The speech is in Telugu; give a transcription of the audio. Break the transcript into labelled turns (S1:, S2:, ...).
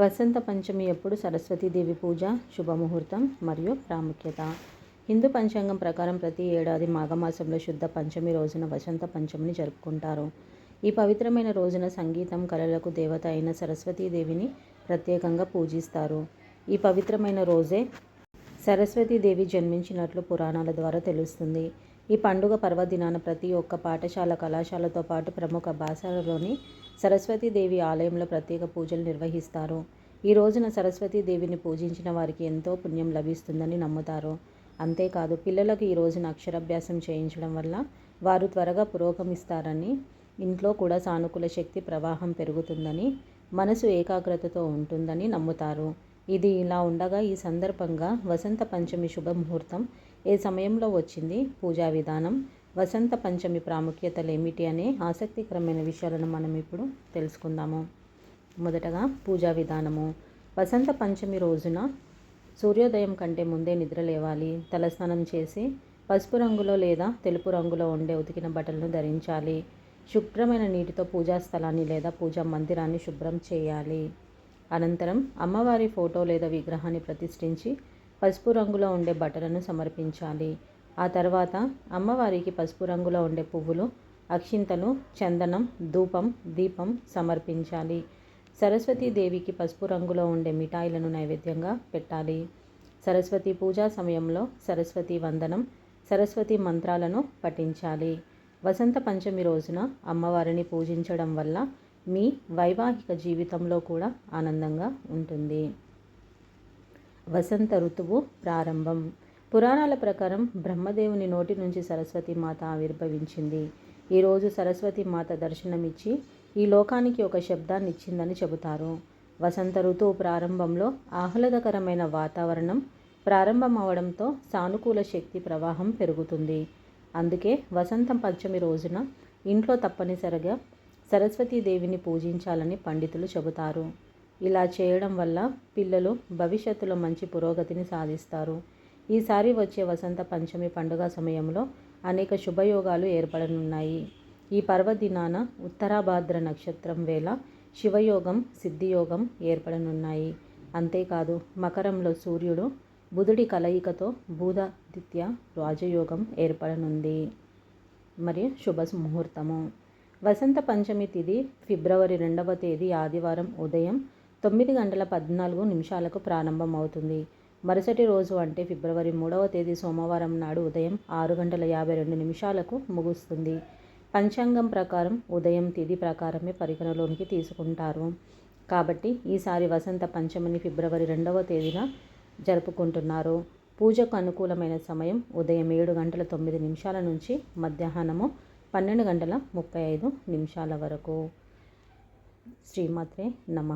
S1: వసంత పంచమి ఎప్పుడు సరస్వతీదేవి పూజ శుభముహూర్తం మరియు ప్రాముఖ్యత. హిందూ పంచాంగం ప్రకారం ప్రతి ఏడాది మాఘమాసంలో శుద్ధ పంచమి రోజున వసంత పంచమిని జరుపుకుంటారు. ఈ పవిత్రమైన రోజున సంగీతం కళలకు దేవత అయిన సరస్వతీదేవిని ప్రత్యేకంగా పూజిస్తారు. ఈ పవిత్రమైన రోజే సరస్వతీదేవి జన్మించినట్లు పురాణాల ద్వారా తెలుస్తుంది. ఈ పండుగ పర్వదినాన ప్రతి ఒక్క పాఠశాల కళాశాలతో పాటు ప్రముఖ భాషలలోని సరస్వతీదేవి ఆలయంలో ప్రత్యేక పూజలు నిర్వహిస్తారు. ఈ రోజున సరస్వతీదేవిని పూజించిన వారికి ఎంతో పుణ్యం లభిస్తుందని నమ్ముతారు. అంతేకాదు పిల్లలకు ఈ రోజున అక్షరాభ్యాసం చేయించడం వల్ల వారు త్వరగా పురోగమిస్తారని ఇంట్లో కూడా సానుకూల శక్తి ప్రవాహం పెరుగుతుందని మనసు ఏకాగ్రతతో ఉంటుందని నమ్ముతారు. ఇది ఇలా ఉండగా ఈ సందర్భంగా వసంత పంచమి శుభముహూర్తం. ఏ సమయంలో వచ్చింది? పూజా విధానం. వసంత పంచమి ప్రాముఖ్యతలు ఏమిటి అనే ఆసక్తికరమైన విషయాలను మనం ఇప్పుడు తెలుసుకుందాము. మొదటగా పూజా విధానము. వసంత పంచమి రోజున సూర్యోదయం కంటే ముందే నిద్ర లేవాలి. తలస్నానం చేసి పసుపు రంగులో లేదా తెలుపు రంగులో ఉండే ఉతికిన బట్టలను ధరించాలి. శుభ్రమైన నీటితో పూజా స్థలాన్ని లేదా పూజా మందిరాన్ని శుభ్రం చేయాలి. అనంతరం అమ్మవారి ఫోటో లేదా విగ్రహాన్ని ప్రతిష్ఠించి పసుపు రంగులో ఉండే బట్టలను సమర్పించాలి. ఆ తర్వాత అమ్మవారికి పసుపు రంగులో ఉండే పువ్వులు అక్షింతలు చందనం ధూపం దీపం సమర్పించాలి. సరస్వతీదేవికి పసుపు రంగులో ఉండే మిఠాయిలను నైవేద్యంగా పెట్టాలి. సరస్వతి పూజా సమయంలో సరస్వతి వందనం సరస్వతి మంత్రాలను పఠించాలి. వసంత పంచమి రోజున అమ్మవారిని పూజించడం వల్ల మీ వైవాహిక జీవితంలో కూడా ఆనందంగా ఉంటుంది. వసంత ఋతువు ప్రారంభం. పురాణాల ప్రకారం బ్రహ్మదేవుని నోటి నుంచి సరస్వతి మాత ఆవిర్భవించింది. ఈరోజు సరస్వతి మాత దర్శనమిచ్చి ఈ లోకానికి ఒక శబ్దాన్ని ఇచ్చిందని చెబుతారు. వసంత ఋతువు ప్రారంభంలో ఆహ్లాదకరమైన వాతావరణం ప్రారంభమవడంతో సానుకూల శక్తి ప్రవాహం పెరుగుతుంది. అందుకే వసంత పంచమి రోజున ఇంట్లో తప్పనిసరిగా సరస్వతీదేవిని పూజించాలని పండితులు చెబుతారు. ఇలా చేయడం వల్ల పిల్లలు భవిష్యత్తులో మంచి పురోగతిని సాధిస్తారు. ఈసారి వచ్చే వసంత పంచమి పండుగ సమయంలో అనేక శుభయోగాలు ఏర్పడనున్నాయి. ఈ పర్వదినాన ఉత్తరాభాద్ర నక్షత్రం వేళ శివయోగం సిద్ధియోగం ఏర్పడనున్నాయి. అంతేకాదు మకరంలో సూర్యుడు బుధుడి కలయికతో బూధాదిత్య రాజయోగం ఏర్పడనుంది. మరియు శుభ ముహూర్తము. వసంత పంచమి తిథి ఫిబ్రవరి రెండవ తేదీ ఆదివారం ఉదయం తొమ్మిది గంటల పద్నాలుగు నిమిషాలకు ప్రారంభమవుతుంది. మరుసటి రోజు అంటే ఫిబ్రవరి మూడవ తేదీ సోమవారం నాడు ఉదయం ఆరు గంటల యాభై రెండు నిమిషాలకు ముగుస్తుంది. పంచాంగం ప్రకారం ఉదయం తిథి ప్రకారమే పరిగణలోనికి తీసుకుంటారు. కాబట్టి ఈసారి వసంత పంచమిని ఫిబ్రవరి రెండవ తేదీన జరుపుకుంటున్నారు. పూజకు అనుకూలమైన సమయం ఉదయం ఏడు గంటల తొమ్మిది నిమిషాల నుంచి మధ్యాహ్నము పన్నెండు గంటల ముప్పై ఐదు నిమిషాల వరకు. శ్రీమాత్రే నమ.